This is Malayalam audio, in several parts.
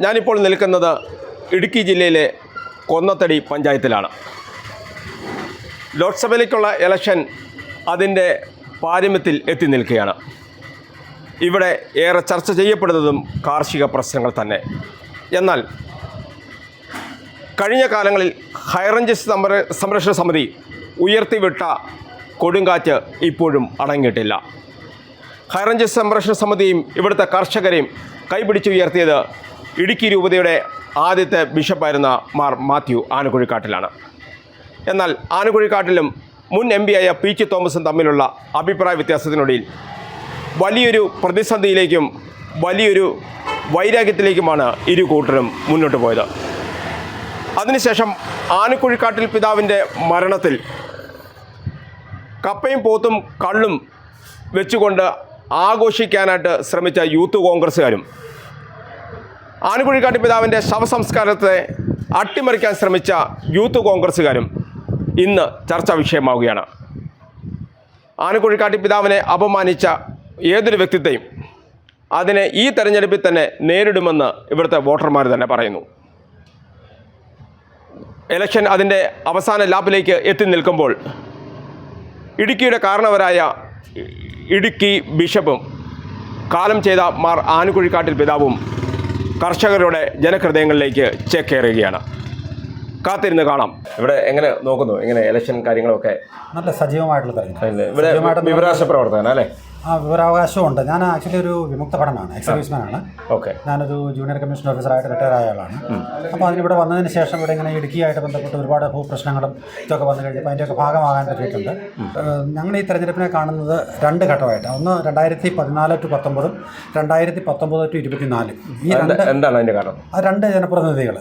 ഞാനിപ്പോൾ നിൽക്കുന്നത് ഇടുക്കി ജില്ലയിലെ കൊന്നത്തടി പഞ്ചായത്തിലാണ്. ലോക്സഭയിലേക്കുള്ള ഇലക്ഷൻ അതിന്റെ പാരമ്യത്തിൽ എത്തി നിൽക്കുകയാണ്. ഇവിടെ ഏറെ ചർച്ച ചെയ്യപ്പെടുന്നതും കാർഷിക പ്രശ്നങ്ങൾ തന്നെ. എന്നാൽ കഴിഞ്ഞ കാലങ്ങളിൽ ഹൈറേഞ്ച് സംര സംരക്ഷണ സമിതി ഉയർത്തിവിട്ട കൊടുങ്കാറ്റ് ഇപ്പോഴും അടങ്ങിയിട്ടില്ല. ഹൈറേഞ്ച് സംരക്ഷണ സമിതിയും ഇവിടുത്തെ കർഷകരെയും കൈപിടിച്ചുയർത്തിയത് ഇടുക്കി രൂപതയുടെ ആദ്യത്തെ ബിഷപ്പായിരുന്ന മാർ മാത്യു ആനക്കുഴിക്കാട്ടിലാണ്. എന്നാൽ ആനക്കുഴിക്കാട്ടിലും മുൻ എം ആയ പി ചി തോമസും തമ്മിലുള്ള അഭിപ്രായ വ്യത്യാസത്തിനൊടിയിൽ വലിയൊരു പ്രതിസന്ധിയിലേക്കും വലിയൊരു വൈരാഗ്യത്തിലേക്കുമാണ് ഇരു കൂട്ടരും മുന്നോട്ട് പോയത്. അതിനുശേഷം ആനക്കുഴിക്കാട്ടിൽ പിതാവിന്റെ മരണത്തിൽ കപ്പയും പോത്തും കള്ളും വെച്ചുകൊണ്ട് ആഘോഷിക്കാനായിട്ട് ശ്രമിച്ച യൂത്ത് കോൺഗ്രസ്സുകാരും ആനക്കുഴിക്കാട്ടി പിതാവിന്റെ ശവസംസ്കാരത്തെ അട്ടിമറിക്കാൻ ശ്രമിച്ച യൂത്ത് കോൺഗ്രസ്സുകാരും ഇന്ന് ചർച്ചാ വിഷയമാവുകയാണ്. ആനക്കുഴിക്കാട്ടി പിതാവിനെ അപമാനിച്ച ഏതൊരു വ്യക്തിത്തെയും അതിനെ ഈ തെരഞ്ഞെടുപ്പിൽ തന്നെ നേരിടുമെന്ന് ഇവിടുത്തെ വോട്ടർമാർ തന്നെ പറയുന്നു. ഇലക്ഷൻ അതിന്റെ അവസാന ലാപ്പിലേക്ക് എത്തി നിൽക്കുമ്പോൾ ഇടുക്കിയുടെ കാരണവരായ ഇടുക്കി ബിഷപ്പും കാലം ചെയ്ത മാർ ആനുകുഴിക്കാട്ടിൽ പിതാവും കർഷകരുടെ ജനഹൃദയങ്ങളിലേക്ക് ചേക്കേറുകയാണ്. കാത്തിരുന്ന് കാണാം. ഇവിടെ എങ്ങനെ നോക്കുന്നു? എങ്ങനെ ഇലക്ഷൻ കാര്യങ്ങളൊക്കെ? നല്ല സജീവമായിട്ടുള്ള ഇവിടെ വിവരാശ പ്രവർത്തകൻ അല്ലേ? ആ വിവരാവകാശമുണ്ട്. ഞാൻ ആക്ച്വലി ഒരു വിമുക്ത പഠനമാണ് എക്സർവീസ്മാനാണ് ഓക്കെ. ഞാനൊരു ജൂനിയർ കമ്മീഷൻ ഓഫീസറായിട്ട് റിട്ടയർ ആയ ആളാണ്. അപ്പോൾ അതിനിവിടെ വന്നതിന് ശേഷം ഇവിടെ ഇങ്ങനെ ഇടുക്കിയായിട്ട് ബന്ധപ്പെട്ട് ഒരുപാട് ഭൂപ്രശ്നങ്ങളും ഇതൊക്കെ വന്നു കഴിഞ്ഞപ്പോൾ അതിന്റെയൊക്കെ ഭാഗമാകാൻ പറ്റിയിട്ടുണ്ട്. ഞങ്ങൾ ഈ തെരഞ്ഞെടുപ്പിനെ കാണുന്നത് രണ്ട് ഘട്ടമായിട്ട്. ഒന്ന് രണ്ടായിരത്തി പതിനാല് ടു പത്തൊമ്പതും രണ്ടായിരത്തി പത്തൊമ്പത് ടു ഇരുപത്തിനാല്. ഈ രണ്ട് എന്താണ് അതിന്റെ കാരണം? ആ രണ്ട് ജനപ്രതിനിധികൾ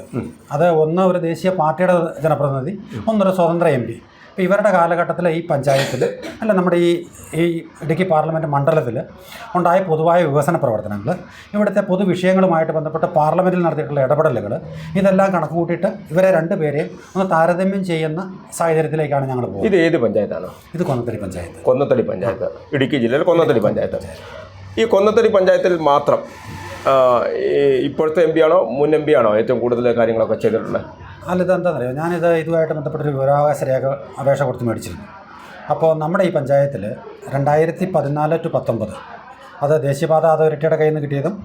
അത് ഒന്ന് ഒരു ദേശീയ പാർട്ടിയുടെ ജനപ്രതിനിധി ഒന്നൊരു സ്വതന്ത്ര എം പി. അപ്പോൾ ഇവരുടെ കാലഘട്ടത്തിൽ ഈ പഞ്ചായത്തിൽ അല്ല നമ്മുടെ ഈ ഈ ഇടുക്കി പാർലമെന്റ് മണ്ഡലത്തിൽ ഉണ്ടായ പൊതുവായ വികസന പ്രവർത്തനങ്ങൾ ഇവിടുത്തെ പൊതുവിഷയങ്ങളുമായിട്ട് ബന്ധപ്പെട്ട് പാർലമെന്റിൽ നടത്തിയിട്ടുള്ള ഇടപെടലുകൾ ഇതെല്ലാം കണക്ക് കൂട്ടിയിട്ട് ഇവരെ രണ്ടുപേരെയും ഒന്ന് താരതമ്യം ചെയ്യുന്ന സാഹചര്യത്തിലേക്കാണ് ഞങ്ങൾ പോകുന്നത്. ഇത് ഏത് പഞ്ചായത്താണ്? ഇത് കൊന്നത്തടി പഞ്ചായത്ത്. കൊന്നത്തടി പഞ്ചായത്ത്. ഇടുക്കി ജില്ലയിൽ കൊന്നത്തടി പഞ്ചായത്ത്. ഈ കൊന്നത്തടി പഞ്ചായത്തിൽ മാത്രം ഇപ്പോഴത്തെ എം പി ആണോ മുൻ എം പി ആണോ ഏറ്റവും കൂടുതൽ കാര്യങ്ങളൊക്കെ ചെയ്തിട്ടുള്ളത്? അല്ല ഇതെന്താണെന്നറിയോ ഞാനിത് ഇതുമായിട്ട് ബന്ധപ്പെട്ടൊരു വിവരാവകാശ രേഖ അപേക്ഷ കൊടുത്ത് മേടിച്ചിരുന്നു. അപ്പോൾ നമ്മുടെ ഈ പഞ്ചായത്തിൽ രണ്ടായിരത്തി പതിനാല് ടു പത്തൊമ്പത് അത് ദേശീയപാത അതോറിറ്റിയുടെ കയ്യിൽ നിന്ന് കിട്ടിയതും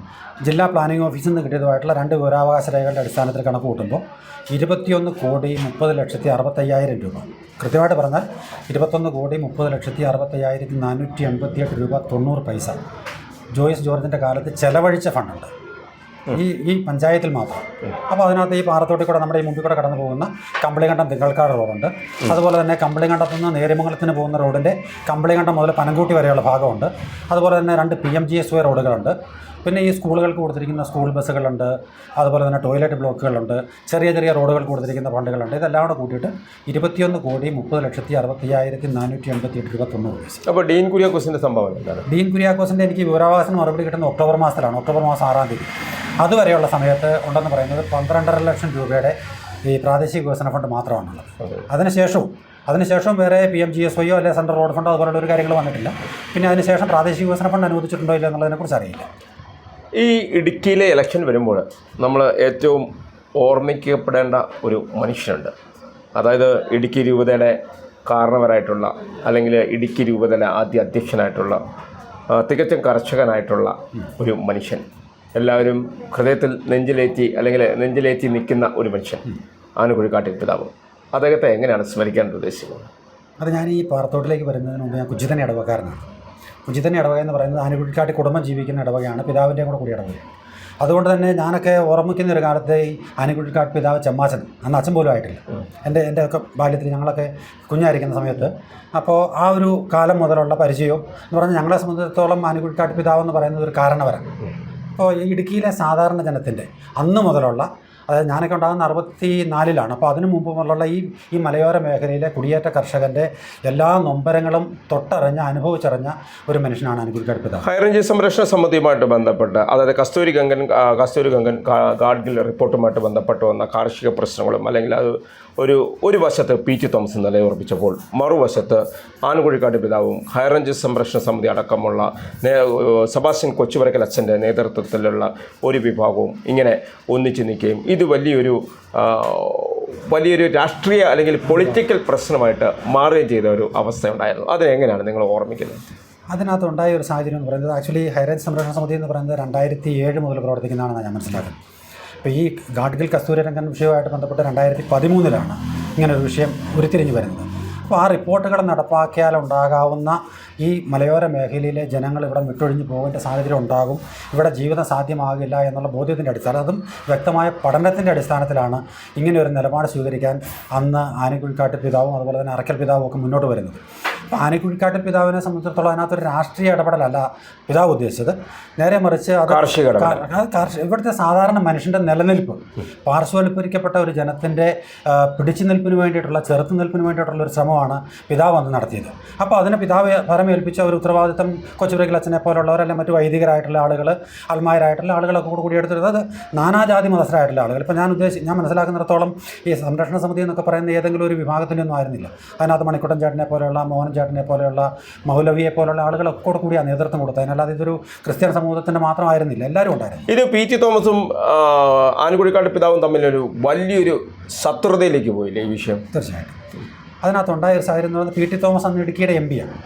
ജില്ലാ പ്ലാനിംഗ് ഓഫീസിൽ നിന്ന് കിട്ടിയതുമായിട്ടുള്ള രണ്ട് വിവരാവകാശ രേഖകളുടെ അടിസ്ഥാനത്തിൽ കണക്ക് കൂട്ടുമ്പോൾ ഇരുപത്തിയൊന്ന് കോടി മുപ്പത് ലക്ഷത്തി അറുപത്തയ്യായിരം രൂപ. കൃത്യമായിട്ട് പറഞ്ഞാൽ ഇരുപത്തൊന്ന് കോടി മുപ്പത് ലക്ഷത്തി അറുപത്തയ്യായിരത്തി നാനൂറ്റി എൺപത്തിയെട്ട് രൂപ തൊണ്ണൂറ് പൈസ ജോയിസ് ജോർജിന്റെ കാലത്ത് ചെലവഴിച്ച ഫണ്ടുണ്ട്. ഈ ഈ പഞ്ചായത്തിൽ മാത്രം. അപ്പോൾ അതിനകത്ത് ഈ പാറത്തോട്ടിൽ കൂടെ നമ്മുടെ ഈ മുമ്പിൽ കൂടെ കടന്നു പോകുന്ന കമ്പളികണ്ടം തിങ്കൾക്കാട് റോഡുണ്ട്. അതുപോലെ തന്നെ കമ്പളികണ്ടത്തു നിന്ന് നേര്യമംഗലത്തിന് പോകുന്ന റോഡിന്റെ കമ്പളികണ്ടം മുതൽ പനങ്കൂട്ടി വരെയുള്ള ഭാഗമുണ്ട്. അതുപോലെ തന്നെ രണ്ട് P M G S Y റോഡുകളുണ്ട്. പിന്നെ ഈ സ്കൂളുകൾക്ക് കൊടുത്തിരിക്കുന്ന സ്കൂൾ ബസ്സുകളുണ്ട്. അതുപോലെ തന്നെ ടോയ്ലറ്റ് ബ്ലോക്കുകളുണ്ട്. ചെറിയ ചെറിയ റോഡുകൾ കൊടുത്തിരിക്കുന്ന ഫണ്ടുകളുണ്ട്. ഇതെല്ലാം കൂടെ കൂട്ടിയിട്ട് ഇരുപത്തിയൊന്ന് കോടി മുപ്പത് ലക്ഷത്തി അറുപത്തയ്യായിരത്തി നാനൂറ്റി എൺപത്തി എട്ട് രൂപ തൊണ്ണൂറ് പൈസ. അപ്പോൾ ഡീൻ കുര്യാക്കോസിന്റെ സംഭവം ഡീൻ കുര്യാക്കോസിന്റെ എനിക്ക് വിവരാവകാശം മറുപടി കിട്ടുന്ന ഒക്ടോബർ മാസത്തിലാണ്. ഒക്ടോബർ മാസം ആറാം തീയതി. അതുവരെയുള്ള സമയത്ത് ഉണ്ടെന്ന് പറയുന്നത് പന്ത്രണ്ടര ലക്ഷം രൂപയുടെ ഈ പ്രാദേശിക വികസന ഫണ്ട് മാത്രമാണുള്ളത് അതിനുശേഷവും അതിനുശേഷം വേറെ പി എം ജി എസ് വൈയോ അല്ലെങ്കിൽ സെൻട്രൽ റോഡ് ഫണ്ടോ അതുപോലുള്ള ഒരു കാര്യങ്ങൾ വന്നിട്ടില്ല. പിന്നെ അതിനുശേഷം പ്രാദേശിക വികസന ഫണ്ട് അനുവദിച്ചിട്ടുണ്ടോ ഇല്ല എന്നുള്ളതിനെക്കുറിച്ച് അറിയില്ല. ഈ ഇടുക്കിയിലെ ഇലക്ഷൻ വരുമ്പോൾ നമ്മൾ ഏറ്റവും ഓർമ്മിക്കപ്പെടേണ്ട ഒരു മനുഷ്യനുണ്ട്. അതായത് ഇടുക്കി രൂപതയുടെ കാരണവരായിട്ടുള്ള അല്ലെങ്കിൽ ഇടുക്കി രൂപതയുടെ ആദ്യ അധ്യക്ഷനായിട്ടുള്ള തികച്ചും കർഷകനായിട്ടുള്ള ഒരു മനുഷ്യൻ. എല്ലാവരും ഹൃദയത്തിൽ നെഞ്ചിലേറ്റി അല്ലെങ്കിൽ നെഞ്ചിലേറ്റി നിൽക്കുന്ന ഒരു മനുഷ്യൻ ആനക്കുഴിക്കാട്ടിൽ പിതാവ്. അദ്ദേഹത്തെ എങ്ങനെയാണ് സ്മരിക്കാൻ ഉദ്ദേശിക്കുന്നത് അത് ഞാൻ ഈ പാറത്തോട്ടിലേക്ക് വരുന്നതിന് മുമ്പ് ഞാൻ കുജിതന്നെ ഇടവക്കാരനാണ് കുജിതന്നെ ഇടവക എന്ന് പറയുന്നത് ആനക്കുഴിക്കാട്ടി കുടുംബം ജീവിക്കുന്ന ഇടവകയാണ് പിതാവിന്റെയും കൂടെ കൂടി ഇടവക അതുകൊണ്ട് തന്നെ ഞാനൊക്കെ ഓർമ്മിക്കുന്ന ഒരു കാലത്തെ ഈ ആനക്കുഴിക്കാട്ട് പിതാവ് ചെമ്മാച്ചൻ. അന്ന് അച്ഛൻ പോലും ആയിട്ടില്ല. എന്റെ എന്റെ ഒക്കെ ബാല്യത്തിൽ ഞങ്ങളൊക്കെ കുഞ്ഞായിരിക്കുന്ന സമയത്ത്. അപ്പോൾ ആ ഒരു കാലം മുതലുള്ള പരിചയവും എന്ന് പറഞ്ഞാൽ ഞങ്ങളെ സംബന്ധിച്ചിടത്തോളം ആനക്കുഴിക്കാട്ട് പിതാവ് എന്ന് പറയുന്നത് ഒരു കാരണവരാണ് അപ്പോൾ ഈ ഇടുക്കിയിലെ സാധാരണ ജനത്തിന്റെ അന്ന് മുതലുള്ള അതായത് ഞാനൊക്കെ ഉണ്ടാകുന്ന അറുപത്തി നാലിലാണ് അപ്പോൾ അതിനു മുമ്പുള്ള ഈ ഈ മലയോര മേഖലയിലെ കുടിയേറ്റ കർഷകന്റെ എല്ലാ നൊമ്പരങ്ങളും തൊട്ടറിഞ്ഞ അനുഭവിച്ചറിഞ്ഞ ഒരു മനുഷ്യനാണ് അനുകുൽക്കാട് പിതാവ് ഹൈറേഞ്ച് സംരക്ഷണ സമിതിയുമായിട്ട് ബന്ധപ്പെട്ട് അതായത് കസ്തൂരി ഗംഗൻ കസ്തൂരി ഗംഗൻ ഗാഡ്ഗിൽ റിപ്പോർട്ടുമായിട്ട് ബന്ധപ്പെട്ട് വന്ന കാർഷിക പ്രശ്നങ്ങളും അല്ലെങ്കിൽ അത് ഒരു ഒരു വശത്ത് പി ടി തോമസ് നിലയുറപ്പിച്ചപ്പോൾ മറുവശത്ത് ആനുകുഴിക്കാട് പിതാവും ഹൈറേഞ്ച് സംരക്ഷണ സമിതി അടക്കമുള്ള സെബാസ്റ്റ്യൻ കൊച്ചുവരക്കൽ അച്ഛന്റെ നേതൃത്വത്തിലുള്ള ഒരു വിഭാഗവും ഇങ്ങനെ ഒന്നിച്ചു നിൽക്കുകയും ഇത് വലിയൊരു വലിയൊരു രാഷ്ട്രീയ അല്ലെങ്കിൽ പൊളിറ്റിക്കൽ പ്രശ്നമായിട്ട് മാറുകയും ചെയ്ത ഒരു അവസ്ഥയുണ്ടായിരുന്നു. അതിനെങ്ങനെയാണ് നിങ്ങൾ ഓർമ്മിക്കുന്നത്? അതിനകത്ത് ഉണ്ടായ ഒരു സാഹചര്യം എന്ന് പറയുന്നത് ആക്ച്വലി ഹൈറേഞ്ച് സംരക്ഷണ സമിതി എന്ന് പറയുന്നത് രണ്ടായിരത്തി ഏഴ് മുതൽ പ്രവർത്തിക്കുന്നതാണെന്നാണ് ഞാൻ മനസ്സിലാക്കുന്നത്. അപ്പോൾ ഈ ഗാഡ്ഗിൽ കസ്തൂരിരംഗൻ വിഷയവുമായിട്ട് ബന്ധപ്പെട്ട് രണ്ടായിരത്തി പതിമൂന്നിലാണ് ഇങ്ങനെ ഒരു വിഷയം ഉരുത്തിരിഞ്ഞു വരുന്നത്. അപ്പോൾ ആ റിപ്പോർട്ടുകൾ നടപ്പാക്കിയാൽ ഉണ്ടാകാവുന്ന ഈ മലയോര മേഖലയിലെ ജനങ്ങൾ ഇവിടെ വിട്ടൊഴിഞ്ഞു പോകേണ്ട സാഹചര്യം ഉണ്ടാകും. ഇവിടെ ജീവിതം സാധ്യമാകില്ല എന്നുള്ള ബോധ്യത്തിന്റെ അടിസ്ഥാനം അതും വ്യക്തമായ പഠനത്തിന്റെ അടിസ്ഥാനത്തിലാണ് ഇങ്ങനെ ഒരു നിലപാട് സ്വീകരിക്കാൻ അന്ന് ആനക്കുഴിക്കാട്ട് പിതാവും അതുപോലെ തന്നെ അറക്കൽ പിതാവും ഒക്കെ മുന്നോട്ട് വരുന്നത്. ആനക്കുഴിക്കാട്ട് പിതാവിനെ സംബന്ധിച്ചിടത്തോളം അതിനകത്തൊരു രാഷ്ട്രീയ ഇടപെടലല്ല പിതാവ് ഉദ്ദേശിച്ചത്. നേരെ മറിച്ച് അത് കാർഷിക. കാർഷിക ഇവിടുത്തെ സാധാരണ മനുഷ്യന്റെ നിലനിൽപ്പ്. പാർശ്വവൽക്കരിക്കപ്പെട്ട ഒരു ജനത്തിന്റെ പിടിച്ചു നിൽപ്പിന് വേണ്ടിയിട്ടുള്ള ചെറുത്തുനിൽപ്പിന് വേണ്ടിയിട്ടുള്ള ഒരു ശ്രമമാണ് പിതാവ് അന്ന് നടത്തിയത്. അപ്പോൾ അതിന് പിതാവ് ഫലമേൽപ്പിച്ച ഒരു ഉത്തരവാദിത്തം കൊച്ചുപുരക്കൽ അച്ഛനെ പോലുള്ളവർ അല്ലെങ്കിൽ മറ്റു വൈദികരായിട്ടുള്ള ആളുകൾ അൽമാരായിട്ടുള്ള ആളുകളൊക്കെ കൂടെ കൂടി എടുത്തിരുന്നത് അത് നാനാജാതി മതസ്ഥരായിട്ടുള്ള ആളുകൾ. ഇപ്പോൾ ഞാൻ ഉദ്ദേശിച്ച് ഞാൻ മനസ്സിലാക്കുന്നിടത്തോളം ഈ സംരക്ഷണ സമിതി എന്നൊക്കെ പറയുന്ന ഏതെങ്കിലും ഒരു വിഭാഗത്തിന്റെ ഒന്നും ആയിരുന്നില്ല. അതിനകത്ത് മണിക്കുട്ടൻ ചേട്ടനെ പോലെയുള്ള മോഹൻ ചേട്ടനെ പോലെയുള്ള മൗലവിയെ പോലെയുള്ള ആളുകളൊക്കെ കൂടെ ആ നേതൃത്വം കൊടുത്തത്. അതിനല്ലാതെ ഇതൊരു ക്രിസ്ത്യൻ സമൂഹത്തിന്റെ മാത്രമായിരുന്നില്ല. എല്ലാവരും ഉണ്ടായിരുന്നു. ഇത് പി ടി തോമസും ആ, ആനക്കുഴിക്കാട്ട് പിതാവും തമ്മിലൊരു വലിയൊരു ശത്രുതയിലേക്ക് പോയില്ലേ ഈ വിഷയം? തീർച്ചയായിട്ടും. അതിനകത്തുണ്ടായ ഒരു സാഹചര്യം എന്ന് പറയുന്നത് പി ടി തോമസ് അന്ന് ഇടുക്കിയുടെ എം പിയാണ്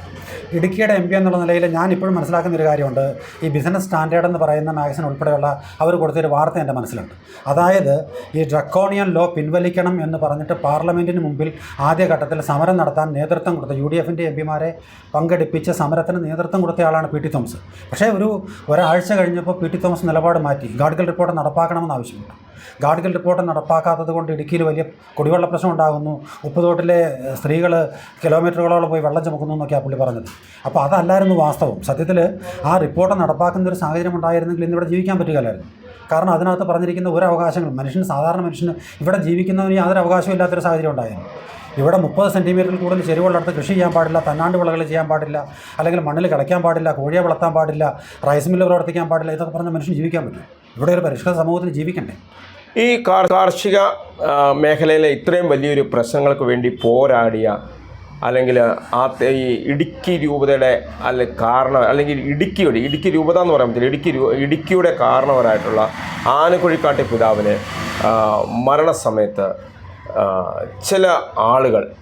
ഇടുക്കിയുടെ എം പി എന്നുള്ള നിലയിൽ ഞാൻ ഇപ്പോഴും മനസ്സിലാക്കുന്ന ഒരു കാര്യമുണ്ട്. ഈ ബിസിനസ് സ്റ്റാൻഡേർഡ് എന്ന് പറയുന്ന മാഗസിൻ ഉൾപ്പെടെയുള്ള അവർ കൊടുത്തൊരു വാർത്ത എന്റെ മനസ്സിലുണ്ട്. അതായത് ഈ ഡ്രക്കോണിയൻ ലോ പിൻവലിക്കണം എന്ന് പറഞ്ഞിട്ട് പാർലമെന്റിന് മുമ്പിൽ ആദ്യഘട്ടത്തിൽ സമരം നടത്താൻ നേതൃത്വം കൊടുത്ത യു ഡി എഫിന്റെ എം പിമാരെ പങ്കെടുപ്പിച്ച് സമരത്തിന് നേതൃത്വം കൊടുത്തയാളാണ് പി ടി തോമസ്. പക്ഷേ ഒരു ഒരാഴ്ച കഴിഞ്ഞപ്പോൾ പി ടി തോമസ് നിലപാട് മാറ്റി. ഗാഡ്ഗിൽ റിപ്പോർട്ട് നടപ്പാക്കണമെന്ന് ആവശ്യപ്പെട്ടു. ഗാഡ്ഗിൽ റിപ്പോർട്ട് നടപ്പാക്കാത്തത് കൊണ്ട് ഇടുക്കിയിൽ വലിയ കുടിവെള്ള പ്രശ്നം ഉണ്ടാകുന്നു. ഉപ്പുതോട്ടിലെ സ്ത്രീകൾ കിലോമീറ്ററുകളോളം പോയി വെള്ളം ചുമക്കുന്നു എന്നൊക്കെയാണ് പുള്ളി പറഞ്ഞത്. അപ്പോൾ അതല്ലായിരുന്നു വാസ്തവം. സത്യത്തിൽ ആ റിപ്പോർട്ട് നടപ്പാക്കുന്ന ഒരു സാഹചര്യം ഉണ്ടായിരുന്നെങ്കിൽ ഇന്നിവിടെ ജീവിക്കാൻ പറ്റുകയില്ലായിരുന്നു. കാരണം അതിനകത്ത് പറഞ്ഞിരിക്കുന്ന ഒരു അവകാശങ്ങളും മനുഷ്യന് സാധാരണ മനുഷ്യന് ഇവിടെ ജീവിക്കുന്നതിന് യാതൊരു അവകാശവും ഇല്ലാത്തൊരു സാഹചര്യം ഉണ്ടായിരുന്നു. ഇവിടെ മുപ്പത് സെന്റിമീറ്ററിൽ കൂടുതൽ ചെരുവുള്ളടത്ത് കൃഷി ചെയ്യാൻ പാടില്ല തന്നാണ്ട് വിളകൾ ചെയ്യാൻ പാടില്ല അല്ലെങ്കിൽ മണ്ണിൽ കിടക്കാൻ പാടില്ല കോഴിയെ വളർത്താൻ പാടില്ല റൈസ് മില്ല് പ്രവർത്തിക്കാൻ പാടില്ല ഇതൊക്കെ പറഞ്ഞ മനുഷ്യൻ ജീവിക്കാൻ പറ്റും. ഇവിടെ ഒരു പരിഷ്കൃത സമൂഹത്തിൽ ജീവിക്കണ്ടേ? ഈ കാർ കാർഷിക മേഖലയിലെ ഇത്രയും വലിയൊരു പ്രശ്നങ്ങൾക്ക് വേണ്ടി പോരാടിയ അല്ലെങ്കിൽ ആ ഈ ഇടുക്കി രൂപതയുടെ അല്ല കാരണം അല്ലെങ്കിൽ ഇടുക്കിയുടെ ഇടുക്കി രൂപത എന്ന് പറയാൻ പറ്റില്ല. ഇടുക്കി ഇടുക്കിയുടെ കാരണവരായിട്ടുള്ള ആനക്കുഴിക്കാട്ടി പിതാവിന് മരണസമയത്ത് ചില ആളുകൾ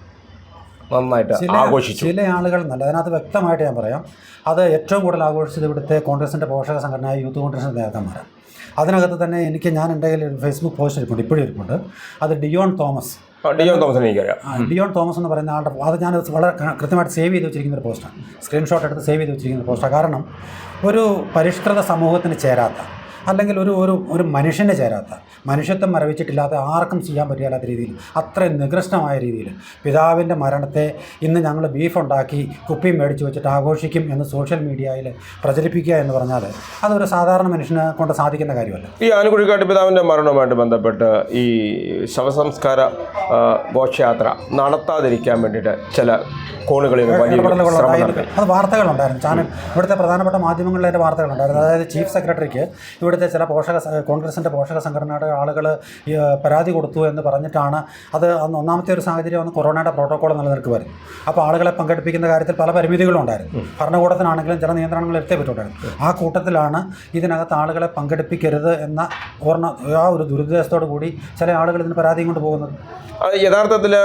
നന്നായിട്ട് ആഘോഷിച്ചു. ചില ആളുകൾ നല്ല അതിനകത്ത് വ്യക്തമായിട്ട് ഞാൻ പറയാം. അത് ഏറ്റവും കൂടുതൽ ആഘോഷിച്ചത് ഇവിടുത്തെ കോൺഗ്രസിന്റെ പോഷക സംഘടനയായ യൂത്ത് കോൺഗ്രസിന്റെ നേതാക്കന്മാരാണ്. അതിനകത്ത് തന്നെ എനിക്ക് ഞാൻ എന്റെ കയ്യിൽ ഒരു ഫേസ്ബുക്ക് പോസ്റ്റ് ഇരിപ്പുണ്ട് ഇപ്പോഴും ഇരിപ്പുണ്ട്. അത് ഡിയോൺ തോമസ്. ഡിയോൺ തോമസ് എനിക്കറിയാം. ഡിയോൺ തോമസ് എന്ന് പറയുന്ന ആളുടെ അത് ഞാൻ വളരെ കൃത്യമായിട്ട് സേവ് ചെയ്ത് വെച്ചിരിക്കുന്ന ഒരു പോസ്റ്റാണ്. സ്ക്രീൻഷോട്ട് എടുത്ത് സേവ് ചെയ്ത് വെച്ചിരിക്കുന്ന പോസ്റ്റാണ്. കാരണം ഒരു പരിഷ്കൃത സമൂഹത്തിന് ചേരാത്ത അല്ലെങ്കിൽ ഒരു ഒരു ഒരു മനുഷ്യനെ ചേരാത്ത മനുഷ്യത്വം മരവിച്ചിട്ടില്ലാത്ത ആർക്കും ചെയ്യാൻ പറ്റില്ലാത്ത രീതിയിൽ അത്രയും നികൃഷ്ടമായ രീതിയിൽ പിതാവിന്റെ മരണത്തെ ഇന്ന് ഞങ്ങൾ ബീഫ് ഉണ്ടാക്കി കുപ്പിയും മേടിച്ച് വെച്ചിട്ട് ആഘോഷിക്കും എന്ന് സോഷ്യൽ മീഡിയയിൽ പ്രചരിപ്പിക്കുക എന്ന് പറഞ്ഞാൽ അതൊരു സാധാരണ മനുഷ്യനെ കൊണ്ട് സാധിക്കുന്ന കാര്യമല്ല. ഈ ആനക്കുഴിക്കാട്ട് പിതാവിന്റെ മരണവുമായിട്ട് ബന്ധപ്പെട്ട് ഈ ശവസംസ്കാര ഘോഷയാത്ര നടത്താതിരിക്കാൻ വേണ്ടിയിട്ട് ചില കോണുകളിൽ അത് വാർത്തകളുണ്ടായിരുന്നു. ചാനൽ ഇവിടുത്തെ പ്രധാനപ്പെട്ട മാധ്യമങ്ങളിലെ വാർത്തകളുണ്ടായിരുന്നു. അതായത് ചീഫ് സെക്രട്ടറിക്ക് ഇവിടുത്തെ ചില പോഷക കോൺഗ്രസിന്റെ പോഷക സംഘടനയുടെ ആളുകൾ പരാതി കൊടുത്തു എന്ന് പറഞ്ഞിട്ടാണ് അത് അന്ന് ഒന്നാമത്തെ ഒരു സാഹചര്യം അന്ന് കൊറോണയുടെ പ്രോട്ടോകോൾ നിലനിൽക്കുമായിരുന്നു. അപ്പോൾ ആളുകളെ പങ്കെടുപ്പിക്കുന്ന കാര്യത്തിൽ പല പരിമിതികളും ഉണ്ടായിരുന്നു. ഭരണകൂടത്തിനാണെങ്കിലും ചില നിയന്ത്രണങ്ങൾ എടുത്തേ പറ്റുണ്ടായിരുന്നു ആ കൂട്ടത്തിലാണ് ഇതിനകത്ത് ആളുകളെ പങ്കെടുപ്പിക്കരുത് എന്ന ഓർണ ആ ഒരു ദുരുദ്ദേശത്തോടു കൂടി ചില ആളുകൾ ഇതിന് പരാതിയും കൊണ്ട് പോകുന്നത്. യഥാർത്ഥത്തിൽ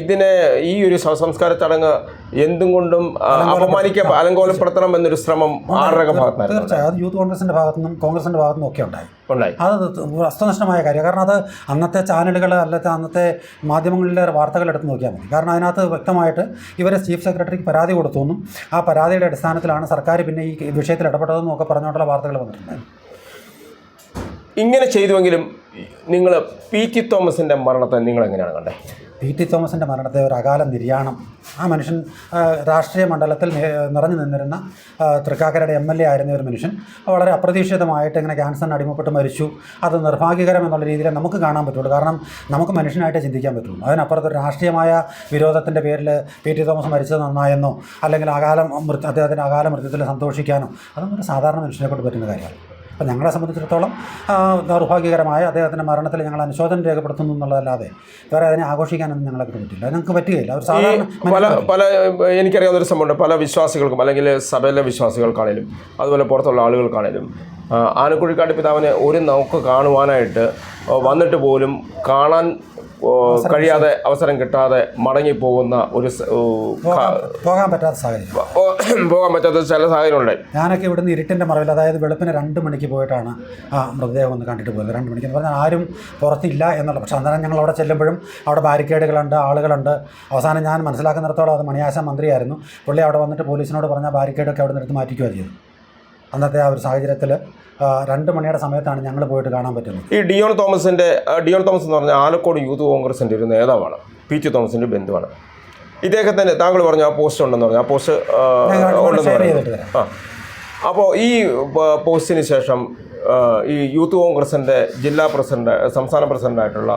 ഇതിനെ ഈ ഒരു സംസ്കാര ചടങ്ങ് എന്തും കൊണ്ടും അപമാനിക്കാൻ അപമാനിക്ക അലങ്കോലപ്പെടുത്തണം എന്നൊരു ശ്രമം ആരുടെ ഭാഗത്ത് തീർച്ചയായും. അത് യൂത്ത് കോൺഗ്രസിന്റെ ഭാഗത്തു നിന്നും കോൺഗ്രസിന്റെ ഭാഗത്തു നിന്നും ഒക്കെ ഉണ്ടായി. ഉണ്ടായി. അത് വസ്തുനിഷ്ഠമായ കാര്യം. കാരണം അത് അന്നത്തെ ചാനലുകൾ അല്ലാത്ത അന്നത്തെ മാധ്യമങ്ങളിലെ വാർത്തകൾ എടുത്ത് നോക്കിയാൽ മതി. കാരണം അതിനകത്ത് വ്യക്തമായിട്ട് ഇവരെ ചീഫ് സെക്രട്ടറിക്ക് പരാതി കൊടുത്തു എന്നും ആ പരാതിയുടെ അടിസ്ഥാനത്തിലാണ് സർക്കാർ പിന്നെ ഈ വിഷയത്തിൽ ഇടപെട്ടതെന്നും ഒക്കെ പറഞ്ഞുകൊണ്ടുള്ള വാർത്തകൾ വന്നിട്ടുണ്ട്. ഇങ്ങനെ ചെയ്തുവെങ്കിലും നിങ്ങൾ പി ടി തോമസിന്റെ മരണത്തെ നിങ്ങൾ എങ്ങനെയാണ് കണ്ടത് പി ടി തോമസിന്റെ മരണത്തെ ഒരു അകാല നിര്യാണം. ആ മനുഷ്യൻ രാഷ്ട്രീയ മണ്ഡലത്തിൽ നിറഞ്ഞു നിന്നിരുന്ന തൃക്കാക്കരയുടെ എം എൽ എ ആയിരുന്ന ഒരു മനുഷ്യൻ വളരെ അപ്രതീക്ഷിതമായിട്ട് ഇങ്ങനെ ക്യാൻസറിന് അടിമപ്പെട്ട് മരിച്ചു. അത് നിർഭാഗ്യകരം എന്നുള്ള രീതിയിൽ നമുക്ക് കാണാൻ പറ്റുള്ളൂ. കാരണം നമുക്ക് മനുഷ്യനായിട്ട് ചിന്തിക്കാൻ പറ്റുള്ളൂ. അതിനപ്പുറത്ത് രാഷ്ട്രീയമായ വിരോധത്തിന്റെ പേരിൽ പി ടി തോമസ് മരിച്ചത് നന്നായെന്നോ അല്ലെങ്കിൽ അകാലം മൃത്യു അദ്ദേഹത്തിന്റെ അകാല മൃത്യുത്തിൽ സന്തോഷിക്കാനോ അതൊന്നും ഒരു സാധാരണ മനുഷ്യനെ കൊണ്ട് പറ്റുന്ന കാര്യമാണ് അപ്പം ഞങ്ങളെ സംബന്ധിച്ചിടത്തോളം ദൗർഭാഗ്യകരമായ അദ്ദേഹത്തിന്റെ മരണത്തിൽ ഞങ്ങൾ അനുശോചനം രേഖപ്പെടുത്തുന്നു എന്നുള്ളതല്ലാതെ വേറെ അതിനെ ആഘോഷിക്കാനൊന്നും ഞങ്ങളെ അത് ഞങ്ങൾക്ക് പറ്റുകയില്ല. ഒരു സാധാരണ പല പല എനിക്കറിയാവുന്ന ഒരു സംഭവമുണ്ട്. പല വിശ്വാസികൾക്കും അല്ലെങ്കിൽ സഭയിലെ വിശ്വാസികൾക്കാണേലും അതുപോലെ പുറത്തുള്ള ആളുകൾക്കാണേലും ആനക്കുഴിക്കാട് ആനക്കുഴിക്കാട്ട് പിതാവിനെ ഒരു നോക്ക് കാണുവാനായിട്ട് വന്നിട്ട് പോലും കാണാൻ കഴിയാതെ അവസരം കിട്ടാതെ മടങ്ങിപ്പോകുന്ന ഒരു പോകാൻ പറ്റാത്ത സാഹചര്യം. പോകാൻ പറ്റാത്ത ചില സാഹചര്യങ്ങളുണ്ടായി ഞാനൊക്കെ ഇവിടുന്ന് ഇരുട്ടിന്റെ മറവിൽ അതായത് വെളുപ്പിന് രണ്ട് മണിക്ക് പോയിട്ടാണ് ആ മൃതദേഹം ഒന്ന് കണ്ടിട്ട് പോയത്. രണ്ട് മണിക്ക് എന്ന് പറഞ്ഞാൽ ആരും പുറത്തില്ല എന്നുള്ള പക്ഷേ അന്നേരം ഞങ്ങൾ അവിടെ ചെല്ലുമ്പോഴും അവിടെ ബാരിക്കേഡുകളുണ്ട് ആളുകളുണ്ട്. അവസാനം ഞാൻ മനസ്സിലാക്കുന്നിടത്തോളം അത് മണിയാശ മന്ത്രിയായിരുന്നു. പുള്ളി അവിടെ വന്നിട്ട് പോലീസിനോട് പറഞ്ഞ ബാരിക്കേഡൊക്കെ അവിടെ നിന്ന് എടുത്ത് മാറ്റിക്കുകയാണ് ചെയ്തത്. അന്നത്തെ ആ ഒരു സാഹചര്യത്തിൽ രണ്ട് മണിയുടെ സമയത്താണ് ഞങ്ങൾ പോയിട്ട് കാണാൻ പറ്റുന്നത്. ഈ ഡിയോൺ തോമസിന്റെ ഡിയോൺ തോമസ് എന്ന് പറഞ്ഞാൽ ആലക്കോട് യൂത്ത് കോൺഗ്രസിന്റെ ഒരു നേതാവാണ് പി ടി തോമസിന്റെ ബന്ധുവാണ്. ഇദ്ദേഹത്തിന് താങ്കൾ പറഞ്ഞു ആ പോസ്റ്റ് ഉണ്ടെന്ന് പറഞ്ഞു. ആ പോസ്റ്റ് ആ, ഉണ്ടെന്ന് പറഞ്ഞു ആ. അപ്പോൾ ഈ പോസ്റ്റിന് ശേഷം ഈ യൂത്ത് കോൺഗ്രസിന്റെ ജില്ലാ പ്രസിഡന്റ് സംസ്ഥാന പ്രസിഡന്റായിട്ടുള്ള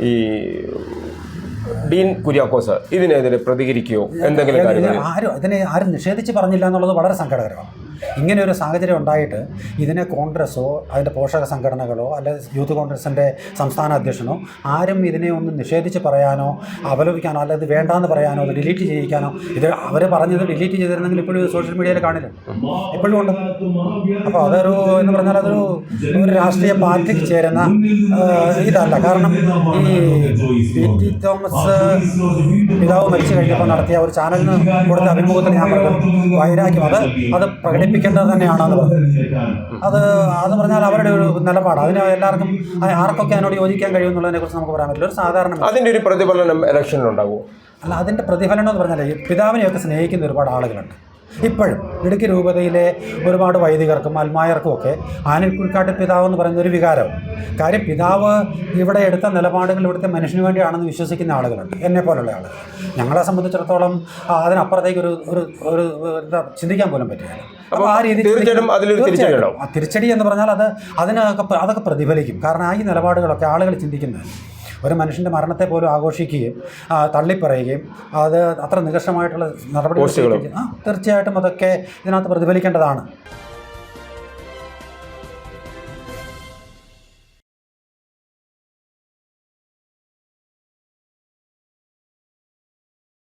ഈ ഡീൻ കുര്യാക്കോസ് ഇതിനെതിരെ പ്രതികരിക്കുകയോ എന്തെങ്കിലും ആരും അതിനെ ആരും നിഷേധിച്ച് പറഞ്ഞില്ല എന്നുള്ളത് വളരെ സങ്കടകരമാണ്. ഇങ്ങനെ ഒരു സാഹചര്യം ഉണ്ടായിട്ട് ഇതിനെ കോൺഗ്രസ്സോ അതിന്റെ പോഷക സംഘടനകളോ അല്ലെ യൂത്ത് കോൺഗ്രസിന്റെ സംസ്ഥാന അധ്യക്ഷനോ ആരും ഇതിനെ ഒന്ന് നിഷേധിച്ച് പറയാനോ അവലോപിക്കാനോ അല്ലെ ഇത് വേണ്ടാന്ന് പറയാനോ അത് ഡിലീറ്റ് ചെയ്യിക്കാനോ ഇത് അവർ പറഞ്ഞത് ഡിലീറ്റ് ചെയ്തിരുന്നെങ്കിൽ ഇപ്പോഴും സോഷ്യൽ മീഡിയയിൽ കാണില്ല. ഇപ്പോഴും ഉണ്ട്. അപ്പോൾ അതൊരു എന്ന് പറഞ്ഞാൽ അതൊരു ഒരു രാഷ്ട്രീയ പാർട്ടിക്ക് ചേരുന്ന ഇതല്ല. കാരണം ഈ പി ടി തോമസ് പിതാവ് മരിച്ചു കഴിഞ്ഞപ്പോൾ നടത്തിയ ഒരു ചാനലിന് കൊടുത്ത അഭിമുഖത്തിൽ ഞാൻ പറഞ്ഞു വൈരാഗ്യം. അത് അത് പ്രകടിപ്പിക്കേണ്ടത് തന്നെയാണെന്ന് തന്നെയാണ് അത്. അത് അത് പറഞ്ഞാൽ അവരുടെ ഒരു നിലപാട് അതിന് എല്ലാവർക്കും ആർക്കൊക്കെ അതിനോട് യോജിക്കാൻ കഴിയും എന്നുള്ളതിനെ കുറിച്ച് നമുക്ക് പറയാൻ പറ്റില്ല. ഒരു സാധാരണ അതിന്റെ ഒരു പ്രതിഫലനം ഇലക്ഷനിലുണ്ടാകുമോ അല്ല അതിന്റെ പ്രതിഫലനം എന്ന് പറഞ്ഞാൽ പിതാവിനെയൊക്കെ സ്നേഹിക്കുന്ന ഒരുപാട് ആളുകളുണ്ട്. ഇപ്പോഴും ഇടുക്കി രൂപതയിലെ ഒരുപാട് വൈദികർക്കും അൽമായർക്കും ഒക്കെ ആനക്കുഴിക്കാട്ട് പിതാവ് എന്ന് പറയുന്ന ഒരു വികാരം കാര്യം പിതാവ് ഇവിടെ എടുത്ത നിലപാടുകൾ ഇവിടുത്തെ മനുഷ്യന് വേണ്ടിയാണെന്ന് വിശ്വസിക്കുന്ന ആളുകളുണ്ട്. എന്നെ പോലുള്ള ആളുകൾ. ഞങ്ങളെ സംബന്ധിച്ചിടത്തോളം അതിനപ്പുറത്തേക്ക് ഒരു ഒരു ഒരു ചിന്തിക്കാൻ പോലും പറ്റില്ല. അപ്പോൾ ആ രീതി തിരിച്ചടി ആ തിരിച്ചടി എന്ന് പറഞ്ഞാൽ അത് അതിനൊക്കെ അതൊക്കെ പ്രതിഫലിക്കും. കാരണം ആ ഈ നിലപാടുകളൊക്കെ ആളുകൾ ചിന്തിക്കുന്നത് ഒരു മനുഷ്യന്റെ മരണത്തെ പോലും ആഘോഷിക്കുകയും തള്ളിപ്പറയുകയും അത് അത്ര നികഷ്ടമായിട്ടുള്ള നടപടി തീർച്ചയായിട്ടും അതൊക്കെ ഇതിനകത്ത് പ്രതിഫലിക്കേണ്ടതാണ്.